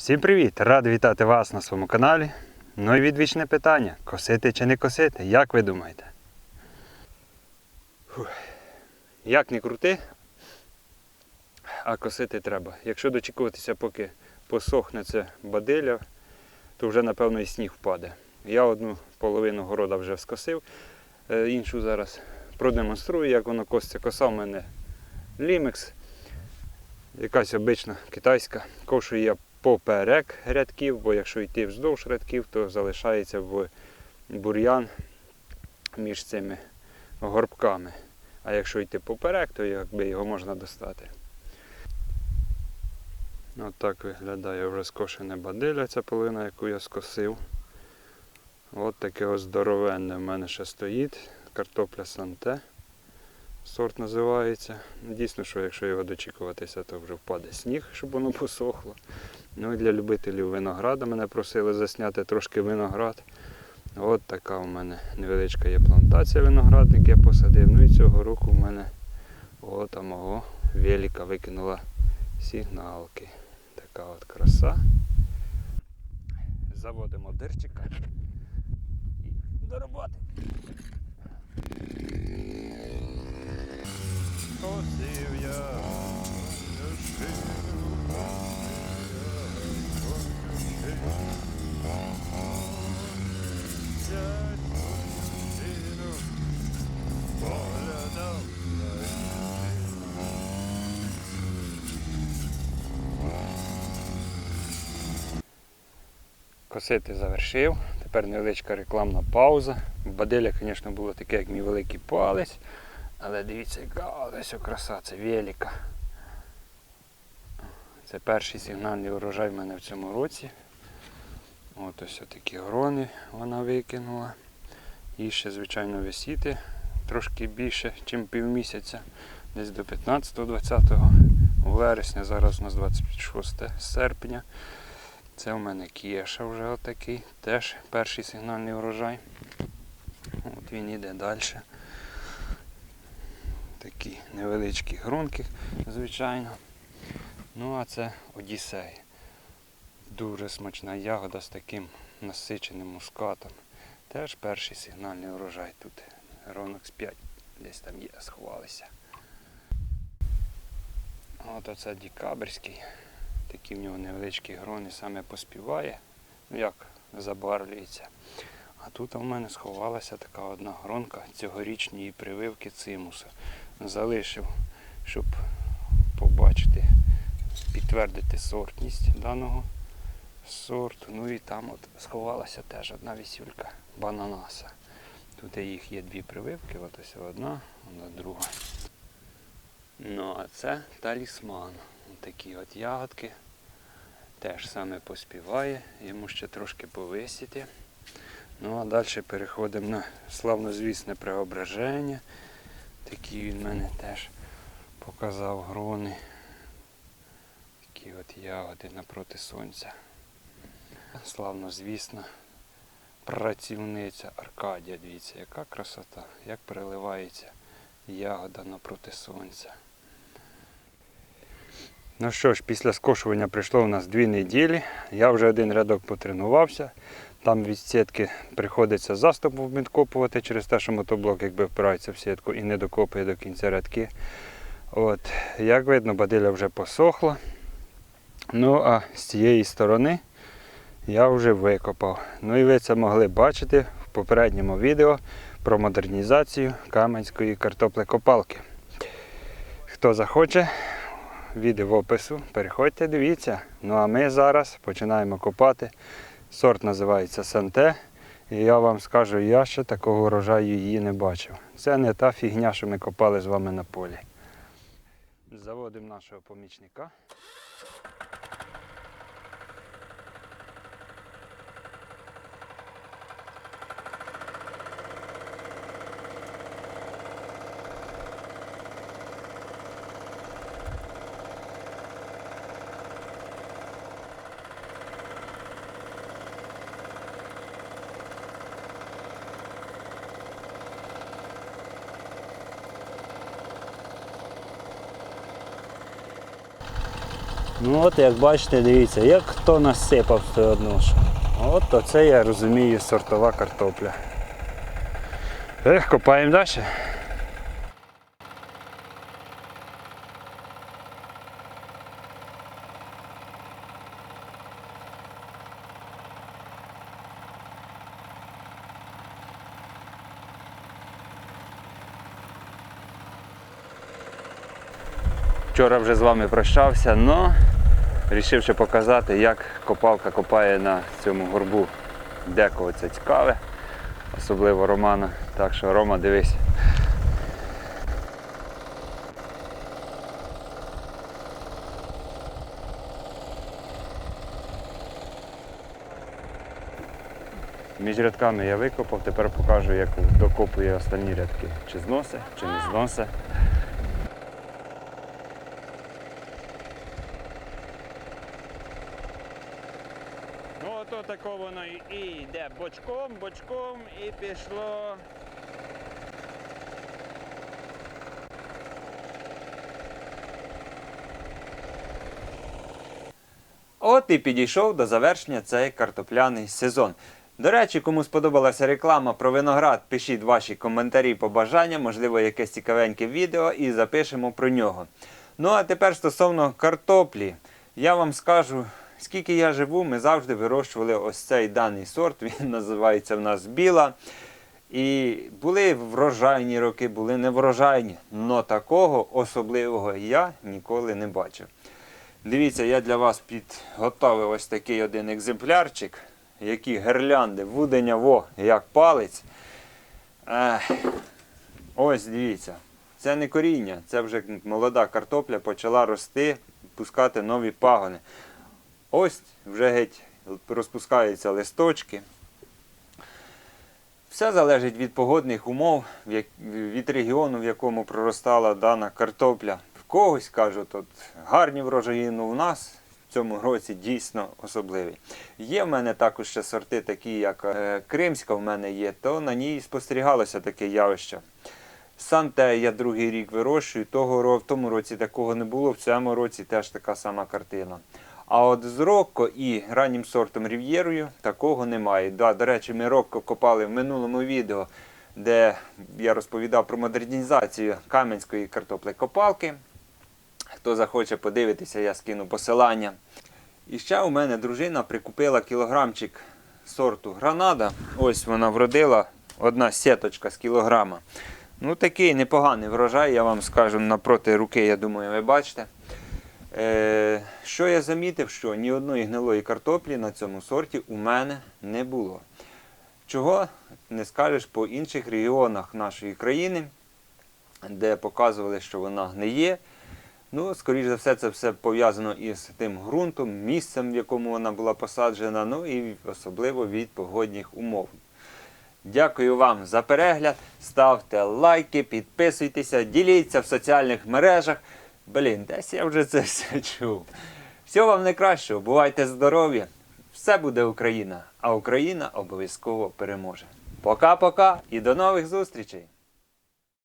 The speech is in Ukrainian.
Всім привіт! Радий вітати вас на своєму каналі. Ну і відвічне питання: косити чи не косити? Як ви думаєте? Фух. Як не крути, а косити треба. Якщо дочекуватися, поки посохне це бадиля, то вже напевно і сніг впаде. Я одну половину города вже скосив, е, іншу зараз продемонструю, як воно коситься. Коса в мене лімекс, якась обична китайська. Кошую я поперек рядків, бо якщо йти вздовж рядків, то залишається в бур'ян між цими горбками. А якщо йти поперек, то якби його можна достати. От виглядає вже скошене бадиля, ця половина, яку я скосив. От таке здоровенне в мене ще стоїть. Картопля Санте. Сорт називається. Дійсно, що якщо його дочікуватися, то вже впаде сніг, щоб воно посохло. Ну і для любителів винограда мене просили засняти трошки виноград. От така у мене невеличка є плантація виноградник, я посадив. Ну і цього року в мене от мого велика викинула сигналки. Така от краса. Заводимо дирчика і до роботи. Косити завершив. Тепер невеличка рекламна пауза. Баделя, звісно, було таке, як мій великий палець. Але дивіться, яка ось краса, це велика. Це перший сигнальний урожай в мене в цьому році. От ось такі грони вона викинула. І ще, звичайно, висіти трошки більше, ніж півмісяця. Десь до 15-20 вересня, зараз у нас 26 серпня. Це у мене кіша вже отакий, теж перший сигнальний урожай. От він іде далі. Такі невеличкі грунки, звичайно. Ну а це Одіссей. Дуже смачна ягода з таким насиченим мускатом. Теж перший сигнальний урожай тут. Ронок з 5 десь там є, сховалися. От оце декабрьський. Такі в нього невеличкі грони, саме поспіває, ну як забарвлюється. А тут у мене сховалася така одна гронка цьогорічної прививки цимуса. Залишив, щоб підтвердити сортність даного сорту. Ну і там от сховалася теж одна вісюлька бананаса. Тут їх є дві прививки, от ось одна, одна друга. Ну а це талісман. Такі от ягодки. Теж саме поспіває, йому ще трошки повисіти. Ну а далі переходимо на славнозвісне преображення. Такі він мене теж показав грони. Такі от ягоди напроти сонця. Славнозвісна працівниця Аркадія. Дивіться, яка красота, як переливається ягода напроти сонця. Ну що ж, після скошування прийшло у нас дві неділі. Я вже один рядок потренувався. Там від сітки приходиться заступом відкопувати через те, що мотоблок якби впирається в сітку і не докопує до кінця рядки. От, Як видно, бадиля вже посохла. Ну а з цієї сторони я вже викопав. Ну і ви це могли бачити в попередньому відео про модернізацію каменської картоплекопалки. Хто захоче, відео в опису. Переходьте, дивіться. Ну а ми зараз починаємо копати. Сорт називається Санте. І я вам скажу, я ще такого урожаю її не бачив. Це не та фігня, що ми копали з вами на полі. Заводимо нашого помічника. Ну от як бачите, дивіться, як хто насипав все одно ж. От то я розумію сортова картопля. Ех, копаємо далі. Вчора вже з вами прощався, але вирішив ще показати, як копалка копає на цьому горбу. Декого це цікаве, особливо Романа. Так що Рома, дивись. Між рядками я викопав, тепер покажу, як докопує останні рядки. Чи зносить, чи не зносить. Ну, ото тако воно і йде бочком, бочком і пішло. От і підійшов до завершення цей картопляний сезон. До речі, кому сподобалася реклама про виноград, пишіть ваші коментарі, побажання, можливо, якесь цікавеньке відео і запишемо про нього. Ну а тепер стосовно картоплі, я вам скажу, скільки я живу, ми завжди вирощували ось цей даний сорт, він називається в нас біла. І були врожайні роки, були неврожайні, але такого особливого я ніколи не бачив. Дивіться, я для вас підготовив ось такий один екземплярчик, які гирлянди, вудення во, як палець. Ось дивіться, це не коріння, це вже молода картопля почала рости, пускати нові пагони. Ось вже геть розпускаються листочки. Все залежить від погодних умов, від регіону, в якому проростала дана картопля. В когось кажуть, от гарні врожаї, ну в нас в цьому році дійсно особливі. Є в мене також ще сорти, такі як е, Кримська в мене є, то на ній спостерігалося таке явище. Санте я другий рік вирощую, того, в тому році такого не було, в цьому році теж така сама картина. А от з Рокко і раннім сортом Рів'єрою такого немає. Да, до речі, ми Рокко копали в минулому відео, де я розповідав про модернізацію кам'янської картоплекопалки. Хто захоче подивитися, я скину посилання. І ще у мене дружина прикупила кілограмчик сорту гранада. Ось вона вродила одна сіточка з кілограма. Ну такий непоганий врожай, я вам скажу напроти руки, я думаю, ви бачите. Е, що я замітив, що ні одної гнилої картоплі на цьому сорті у мене не було. Чого не скажеш по інших регіонах нашої країни, де показували, що вона гниє. Ну, скоріш за все, це все пов'язано із тим ґрунтом, місцем, в якому вона була посаджена, ну і особливо від погодних умов. Дякую вам за перегляд. Ставте лайки, підписуйтеся, діліться в соціальних мережах. Блін, десь я вже це все чув. Всього вам найкращого, бувайте здорові! Все буде Україна, а Україна обов'язково переможе. Пока-пока і до нових зустрічей!